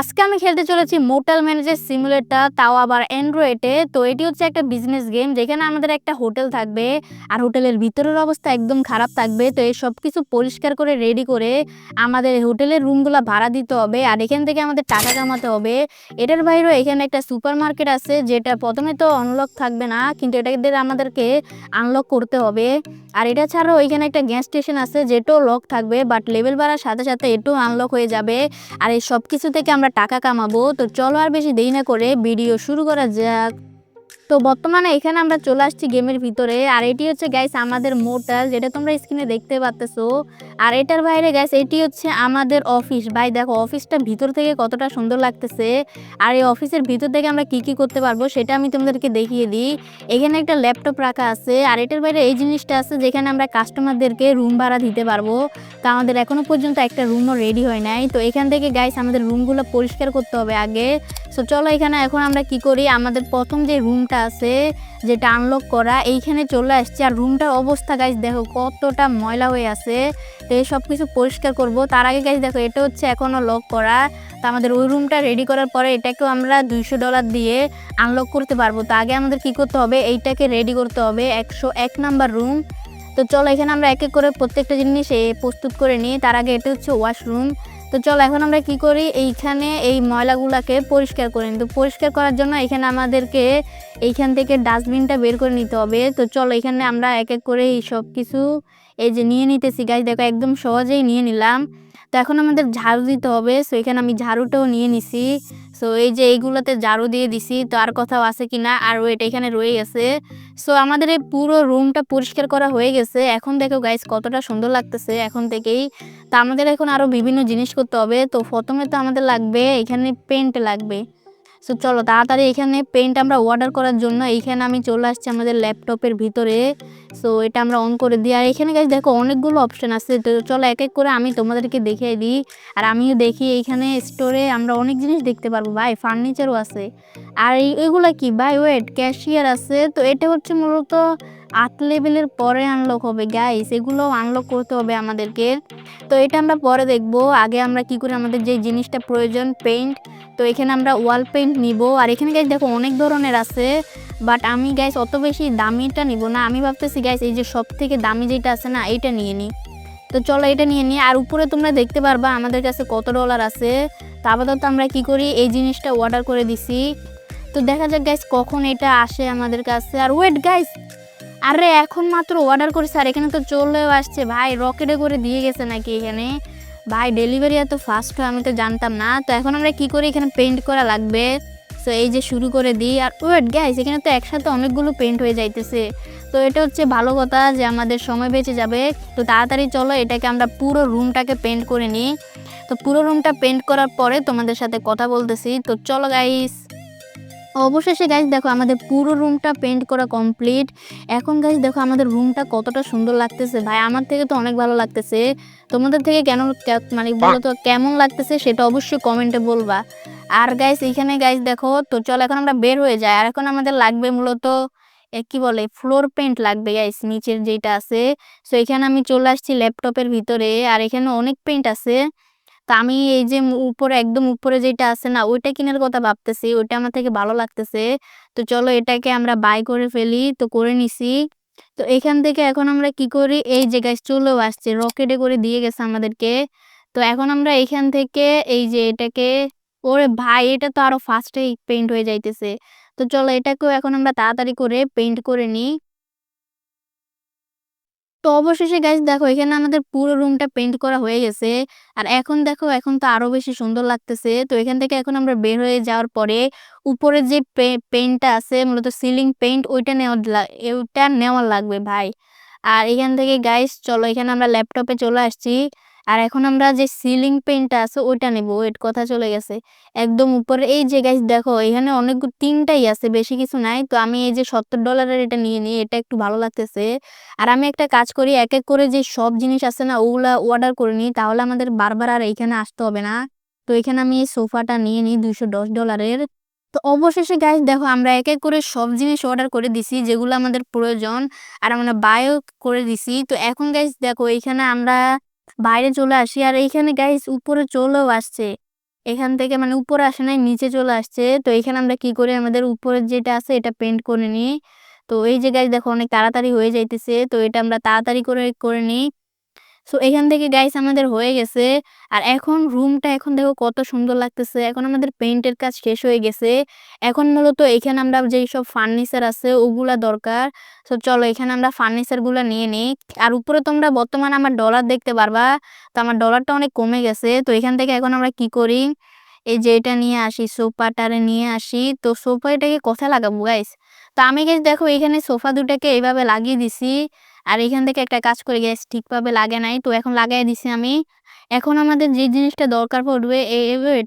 আজকে আমি খেলতে চলেছি মোটাল ম্যানেজার সিমুলেটর তাও আবার অ্যান্ড্রয়েডে তো এটি হচ্ছে একটা বিজনেস গেম যেখানে আমাদের একটা হোটেল থাকবে, আর হোটেলের ভিতরের অবস্থা একদম খারাপ থাকবে। তো এই সব কিছু পরিষ্কার করে রেডি করে আমাদের হোটেলের রুমগুলো ভাড়া দিতে হবে, আর এখান থেকে আমাদের টাকা কামাতে হবে। এটার বাইরেও এখানে একটা সুপার মার্কেট আছে, যেটা প্রথমে তো আনলক থাকবে না, কিন্তু এটাকে আমাদেরকে আনলক করতে হবে। আর এটা ছাড়াও এখানে একটা গ্যাস স্টেশন আছে, যেটাও লক থাকবে বাট লেভেল বাড়ার সাথে সাথে এটাও আনলক হয়ে যাবে। আর এই সব কিছু থেকে আমরা টাকা কামাবো তো চলো আর বেশি দেরি না করে ভিডিও শুরু করা যাক। তো বর্তমানে এখানে আমরা চলে আসছি গেমের ভিতরে। আর এটি হচ্ছে গ্যাস আমাদের মোটাল যেটা তোমরা স্ক্রিনে দেখতে পাচ্তেছো আর এটার বাইরে গ্যাস এটি হচ্ছে আমাদের অফিস ভাই, দেখো অফিসটা ভিতর থেকে কতটা সুন্দর লাগতেছে। আর এই অফিসের ভিতর থেকে আমরা কি কি করতে পারব সেটা আমি তোমাদেরকে দেখিয়ে দিই। এখানে একটা ল্যাপটপ রাখা আছে। আর এটার বাইরে এই জিনিসটা আছে যেখানে আমরা কাস্টমারদেরকে রুম ভাড়া দিতে পারব। তা আমাদের এখনও পর্যন্ত একটা রুমও রেডি হয় নাই। তো এখান থেকে গাইস আমাদের রুমগুলো পরিষ্কার করতে হবে আগে। সো চলো এখানে এখন আমরা কি করি? আমাদের প্রথম যে রুমটা আছে, যেটা আনলক করা, এইখানে চলে আসছে। আর রুমটার অবস্থা গাইজ দেখো কতটা ময়লা হয়ে আছে। তো এই সব কিছু পরিষ্কার করব। তার আগে গাইজ দেখো, এটা হচ্ছে এখনও লক করা। তো আমাদের ওই রুমটা রেডি করার পরে এটাকেও আমরা দুইশো ডলার দিয়ে আনলক করতে পারব। তো আগে আমাদের কি করতে হবে? এইটাকে রেডি করতে হবে। একশো এক নাম্বার রুম তো চলো এখানে আমরা এক এক করে প্রত্যেকটা জিনিস প্রস্তুত করে নিই। তার আগে এটা হচ্ছে ওয়াশরুম তো চলো, এখন আমরা কি করি? এইখানে এই ময়লাগুলোকে পরিষ্কার করে নিই। তো পরিষ্কার করার জন্য এখানে আমাদেরকে এইখান থেকে ডাস্টবিনটা বের করে নিতে হবে। তো চলো, এখানে আমরা এক এক করে এই সব কিছু এই যে নিয়ে নিতেছি। গাছ দেখো, একদম সহজেই নিয়ে নিলাম। তো এখন আমাদের ঝাড়ু দিতে হবে। সো এখানে আমি ঝাড়ুটাও নিয়ে নিছি। সো এই যে এইগুলোতে ঝাড়ু দিয়ে দিছি। তো আর কোথাও আছে কি না আর ওইটা এখানে রয়ে গেছে। সো আমাদের এই পুরো রুমটা পরিষ্কার করা হয়ে গেছে। এখন দেখো গাইস কতটা সুন্দর লাগতেছে এখন থেকেই। তো আমাদের এখন আরও বিভিন্ন জিনিস করতে হবে। তো প্রথমে তো আমাদের লাগবে, এখানে পেন্ট লাগবে। সো চলো তাড়াতাড়ি এখানে পেন্ট আমরা অর্ডার করার জন্য এইখানে আমি চলে আসছি আমাদের ল্যাপটপের ভিতরে। সো এটা আমরা অন করে দিই। আর এখানে গাছ দেখো অনেকগুলো অপশান আছে। তো চলো এক এক করে আমি তোমাদেরকে দেখিয়ে দিই। আর আমিও দেখি এইখানে স্টোরে আমরা অনেক জিনিস দেখতে পারব। ভাই ফার্নিচারও আছে। আর এইগুলো কি? ভাই ওয়েট ক্যাশিয়ার আছে। তো এটা হচ্ছে মূলত আট লেভেলের পরে আনলক হবে গাইস এগুলো আনলক করতে হবে আমাদেরকে। তো এটা আমরা পরে দেখব। আগে আমরা কি করে? আমাদের যে জিনিসটা প্রয়োজন পেইন্ট তো এখানে আমরা ওয়াল পেইন্ট নিব। আর এখানে গাইস দেখো অনেক ধরনের আছে। বাট আমি গাইস অত বেশি দামিটা নিব না। আমি ভাবতেছি গাইস এই যে সব থেকে দামি যেটা আছে না, এইটা নিয়ে নিই তো চলো এটা নিয়ে নিই আর উপরে তোমরা দেখতে পারবা আমাদের কাছে কত ডলার আছে। তা আপাতত আমরা কি করি? এই জিনিসটা অর্ডার করে দিছি। তো দেখা যাক গাইস কখন এটা আসে আমাদের কাছে। আর ওয়েট গাইস আরে, এখন মাত্র অর্ডার করেছে, আর এখানে তো চলেও আসছে। ভাই রকেটে করে দিয়ে গেছে নাকি এখানে? ভাই ডেলিভারি এত ফাস্ট হয়, আমি তো জানতাম না। তো এখন আমরা কি করি এখানে পেন্ট করা লাগবে? তো এই যে শুরু করে দিই। আর ওয়েট গ্যাস এখানে তো একসাথে অনেকগুলো পেন্ট হয়ে যাইতেছে। তো এটা হচ্ছে ভালো কথা যে আমাদের সময় বেঁচে যাবে। তো তাড়াতাড়ি চলো, এটাকে আমরা পুরো রুমটাকে পেন্ট করে নিই। তো পুরো রুমটা পেন্ট করার পরে তোমাদের সাথে কথা বলতেছি। তো চলো গাইস অবশেষে গাইজ দেখো আমাদের পুরো রুমটা পেন্ট করা কমপ্লিট এখন গাইজ দেখো আমাদের রুমটা কতটা সুন্দর লাগতেছে। ভাই, আমার থেকে তো অনেক ভালো লাগতেছে। তোমাদের থেকে কেন মানে বলো তো, কেমন লাগতেছে সেটা অবশ্যই কমেন্টে বলবা। আর গাইজ এখানে গাইজ দেখো, তো চলো এখন আমরা বের হয়ে যাই। আর এখন আমাদের লাগবে মূলত কি বলে ফ্লোর পেন্ট লাগবে গাইস নিচের যেটা আছে। সো এখানে আমি চলে আসছি ল্যাপটপের ভিতরে। আর এখানে অনেক পেন্ট আছে। তো আমি এই যে উপরে, একদম উপরে যেটা আছে না, ওইটা কেনার কথা ভাবতেছি, ওইটা আমার থেকে ভালো লাগতেছে। তো চলো এটাকে আমরা বাই করে ফেলি, তো করে নিছি। তো এখান থেকে এখন আমরা কি করি, এই যে গাছ চলেও আসছে রকেটে করে দিয়ে গেছে আমাদেরকে। তো এখন আমরা এখান থেকে এই যে এটাকে, ওরে ভাই, এটা তো আরও ফার্স্টে পেইন্ট হয়ে যাইতেছে। তো চলো এটাকেও এখন আমরা তাড়াতাড়ি করে পেইন্ট করে নিই। তো অবশেষে গাইজ দেখো এখানে আমাদের পুরো রুমটা পেন্ট করা হয়ে গেছে। আর এখন দেখো, এখন তো আরও বেশি সুন্দর লাগতেছে। তো এখান থেকে এখন আমরা বের হয়ে যাওয়ার পরে উপরে যে পেন্টটা আছে, মূলত সিলিং পেন্ট ওইটা নেওয়া ওইটা নেওয়ার লাগবে ভাই। আর এখান থেকে গাইজ চলো, এখানে আমরা ল্যাপটপে চলে আসছি। আর এখন আমরা যে সিলিং পেইন্টটা আছে, ওইটা নেব। ওইট কথা চলে গেছে। একদম উপরে, এই যে গাইস দেখো, এখানে অনেক তিনটাই আছে, বেশি কিছু নাই। তো আমি এই যে সত্তর ডলারের এটা নিয়ে নিই, এটা একটু ভালো লাগতেছে। আর আমি একটা কাজ করি এক এক করে যে সব জিনিস আছে না, ওগুলা অর্ডার করে নিই, তাহলে আমাদের বারবার আর এইখানে আসতে হবে না। তো এখানে আমি এই সোফাটা নিয়ে নিই, দুইশো দশ ডলারের তো অবশেষে গাইস দেখো, আমরা এক এক করে সব জিনিস অর্ডার করে দিছি, যেগুলো আমাদের প্রয়োজন। আর আমরা বায়ও করে দিছি। তো এখন গাইস দেখো, এখানে আমরা বাইরে চলে আসি। আর এইখানে গাইস উপরে চলেও আসছে। এখান থেকে মানে উপরে আসে নাই, নিচে চলে আসছে। তো এখানে আমরা কি করি? আমাদের উপরে যেটা আছে এটা পেন্ট করে নিই। তো এই যে গাইস দেখো অনেক তাড়াতাড়ি হয়ে যাইতেছে। তো এটা আমরা তাড়াতাড়ি করে করে নিই। সো এখান থেকে গাইস আমাদের হয়ে গেছে। আর এখন রুমটা এখন দেখো কত সুন্দর লাগতেছে। এখন আমাদের পেইন্টের কাজ শেষ হয়ে গেছে। এখন মূলত এখানে আমরা যেই সব ফার্নিচার আছে, ওগুলা দরকার। তো চলো এখানে আমরা ফার্নিচারগুলো নিয়ে নিই। আর উপরে তোমরা বর্তমানে আমার ডলার দেখতে পারবা। তো আমার ডলারটা অনেক কমে গেছে। তো এখান থেকে এখন আমরা কি করি? এই যে এটা নিয়ে আসি, সোফাটারে নিয়ে আসি। তো সোফা এটাকে কোথায় লাগাবো গাইস তো আমি গাইস দেখো এখানে সোফা দুটাকে এইভাবে লাগিয়ে দিছি। আর এখান থেকে একটা কাজ করে গ্যাস ঠিকভাবে লাগে নাই। তো এখন লাগাই দিছি আমি। এখন আমাদের যে জিনিসটা দরকার পড়বে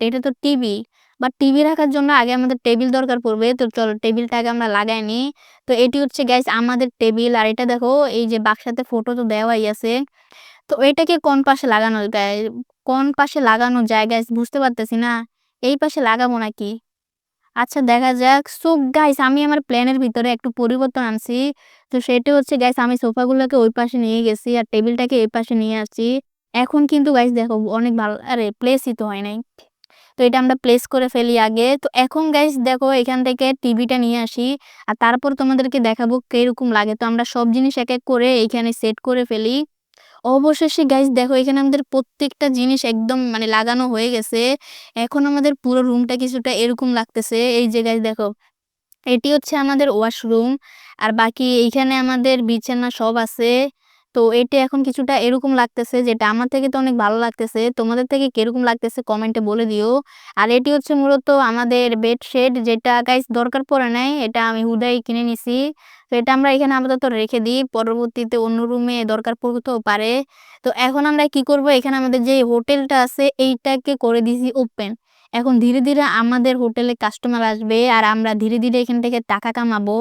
এটা তো টিভি। বা টিভি রাখার জন্য আগে আমাদের টেবিল দরকার পড়বে। তো চলো, টেবিলটা আগে আমরা লাগাই নিই তো এটি হচ্ছে গ্যাস আমাদের টেবিল। আর এটা দেখো, এই যে বাক্সাতে ফটো তো দেওয়াই আছে। তো এটাকে কোন পাশে লাগানো যায়? কোন পাশে লাগানো যায় গ্যাস বুঝতে পারতেছি না। এই পাশে লাগাবো নাকি? আচ্ছা দেখা যাক। সো গাইস আমি আমার প্ল্যানের ভিতরে একটু পরিবর্তন আনছি। তো সেটা হচ্ছে গাইস আমি সোফাগুলোকে ওই পাশে নিয়ে গেছি আর টেবিলটাকে এই পাশে নিয়ে আসছি। এখন কিন্তু গাইস দেখো, অনেক ভালো, আরে প্লেসই তো হয় নাই। তো এটা আমরা প্লেস করে ফেলি আগে। তো এখন গাইস দেখো, এখান থেকে টিভিটা নিয়ে আসি। আর তারপর তোমাদেরকে দেখাবো কীরকম লাগে। তো আমরা সব জিনিস এক এক করে এইখানে সেট করে ফেলি। অবশেষে গাইজ দেখো এখানে আমাদের প্রত্যেকটা জিনিস একদম মানে লাগানো হয়ে গেছে। এখন আমাদের পুরো রুমটা কিছুটা এরকম লাগতেছে। এই যে গাইজ দেখো, এটি হচ্ছে আমাদের ওয়াশরুম আর বাকি এইখানে আমাদের বিছানা সব আছে। তো এটা এখন কিছুটা এরকম লাগতেছে যেটা আমার থেকে তো অনেক ভালো লাগতেছে। তোমাদের থেকে কীরকম লাগতেছে কমেন্টে বলে দিও। আর এটি হচ্ছে মূলত আমাদের বেডশিট যেটা গাইস দরকার পড়ে নাই, এটা আমি হুদাই কিনে নিছি। তো এটা আমরা এখানে আপাতত রেখে দিই, পরবর্তীতে অন্য রুমে দরকার পড়তেও পারে। তো এখন আমরা কি করব? এখানে আমাদের যে হোটেলটা আছে, এইটাকে করে দিছি ওপেন এখন ধীরে ধীরে আমাদের হোটেলে কাস্টমার আসবে আর আমরা ধীরে ধীরে এখান থেকে টাকা কামাবো।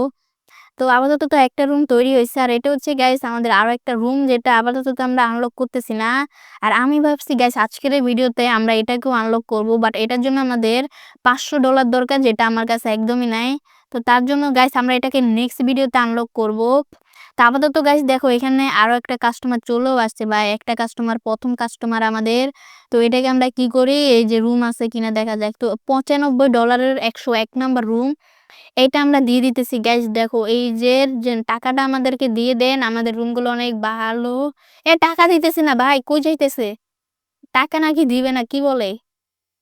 তো আপাতত তো একটা রুম তৈরি হয়েছে আর এটা হচ্ছে গাইস আমাদের আরও একটা রুম যেটা আপাতত তো আমরা আনলক করতেছি না। আর আমি ভাবছি গাইস আজকের এই ভিডিওতে আমরা এটাকেও আনলক করব। বাট এটার জন্য আমাদের পাঁচশো ডলার দরকার যেটা আমার কাছে একদমই নাই। তো তার জন্য গাইস আমরা এটাকে নেক্সট ভিডিওতে আনলক করব। তো আপাতত গাইস দেখো এখানে আরও একটা কাস্টমার চলেও আসছে বা একটা কাস্টমার প্রথম কাস্টমার আমাদের। তো এটাকে আমরা কি করি? এই যে রুম আছে কিনা দেখা যাক। তো পঁচানব্বই ডলারের একশো এক নাম্বার রুম এইটা আমরা দিয়ে দিতেছি। গ্যাস দেখো, এই যে টাকাটা আমাদেরকে দিয়ে দেন, আমাদের রুমগুলো অনেক ভালো। এ টাকা দিতেছে না ভাই, কই যাইতেছে? টাকা নাকি দিবে না, কি বলে?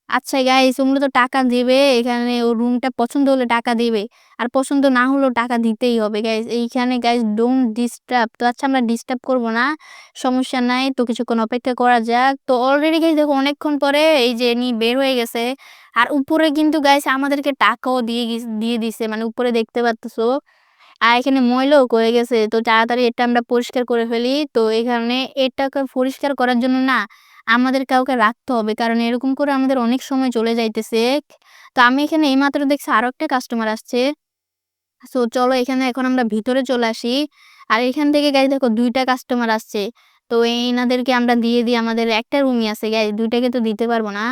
আচ্ছা গাইস তোমরা তো টাকা দিবে, এখানে ও রুমটা পছন্দ হলে টাকা দিবে, আর পছন্দ না হলেও টাকা দিতেই হবে গাইস এইখানে গাইস ডোন্ট ডিস্টার্ব তো আচ্ছা আমরা ডিস্টার্ব করব না, সমস্যা নাই, তো কিছুক্ষণ অপেক্ষা করা যাক। তো অলরেডি গাইস দেখো অনেকক্ষণ পরে এই যে নি বের হয়ে গেছে, আর উপরে কিন্তু গাইস আমাদেরকে টাকাও দিয়ে দিয়ে দিছে মানে উপরে দেখতে পাচ্তেছো আর এখানে ময়লাও করে গেছে, তো তাড়াতাড়ি এটা আমরা পরিষ্কার করে ফেলি। তো এখানে এটাকে পরিষ্কার করার জন্য না আমাদের কাউকে রাখতে হবে। কারণ এরকম করে আমাদের অনেক সময় চলে যাইতেছে। তো আমি এখানে এইমাত্র দেখছি আরও একটা কাস্টমার আসছে। সো চলো এখানে এখন আমরা ভিতরে চলে আসি। আর এখান থেকে গাইজ দেখো দুইটা কাস্টমার আসছে। তো এনাদেরকে আমরা দিয়ে দিই। আমাদের একটা রুমই আছে গাইজ দুইটাকে তো দিতে পারব না।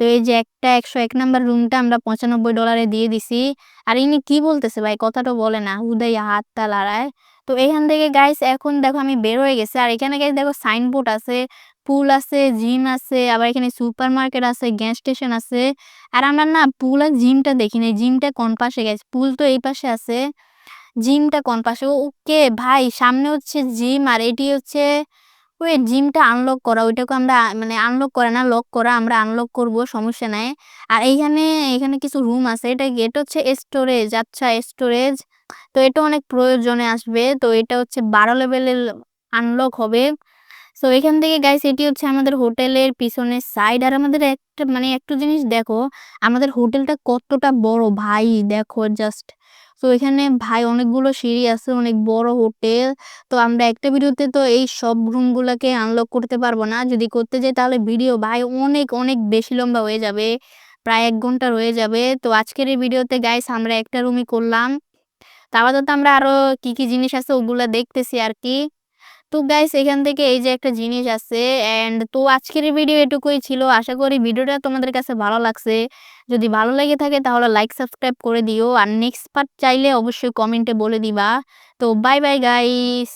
তো এই যে একটা একশো এক নাম্বার রুমটা আমরা পঁচানব্বই ডলারে দিয়ে দিছি। আর ইনি কি বলতেছে ভাই? কথাটা বলে না। হুদাই হাতটা লড়ায় তো এখান থেকে গাইস এখন দেখো আমি বের হয়ে গেছে। আর এখানে গাইস দেখো সাইনবোর্ড আছে পুল আছে জিম আছে, আবার এখানে সুপার মার্কেট আছে গ্যাস স্টেশন আছে। আর আমরা না পুল আর জিমটা দেখি নাই। জিমটা কোন পাশে গেছে পুল তো এই পাশে আছে। জিমটা কোন পাশে? ওকে ভাই, সামনে হচ্ছে জিম আর এটি হচ্ছে, ওই জিমটা আনলক করা। ওইটাকে আমরা মানে আনলক করে না লক করা, আমরা আনলক করব, সমস্যা নাই। আর এইখানে, এখানে কিছু রুম আছে। এটা গেট হচ্ছে স্টোরেজ আচ্ছা স্টোরেজ তো এটা অনেক প্রয়োজনে আসবে। তো এটা হচ্ছে বারো লেভেলের আনলক হবে। সো এখান থেকে গাইস এটি হচ্ছে আমাদের হোটেলের পিছনের সাইড আর আমাদের একটা মানে একটু জিনিস দেখো, আমাদের হোটেলটা কতটা বড় ভাই, দেখো জাস্ট তো এখানে ভাই অনেকগুলো সিঁড়ি আছে, অনেক বড় হোটেল। তো আমরা একটা ভিডিওতে তো এই সব রুমগুলোকে আনলক করতে পারব না। যদি করতে যাই তাহলে ভিডিও ভাই অনেক অনেক বেশি লম্বা হয়ে যাবে, প্রায় এক ঘণ্টা হয়ে যাবে। তো আজকের এই ভিডিওতে গাইস আমরা একটা রুমই করলাম। তো আপাতত আমরা আরও কি কি জিনিস আছে ওগুলো দেখতেছি আর কি তো গাইস এখান থেকে এই যে একটা জিনিস আছে এন্ড তো আজকের ভিডিও এটুকুই ছিল। আশা করি ভিডিওটা তোমাদের কাছে ভালো লাগছে। যদি ভালো লেগে থাকে তাহলে লাইক সাবস্ক্রাইব করে দিও। আর নেক্সট পার্ট চাইলে অবশ্যই কমেন্টে বলে দিবা। তো বাই বাই গাইস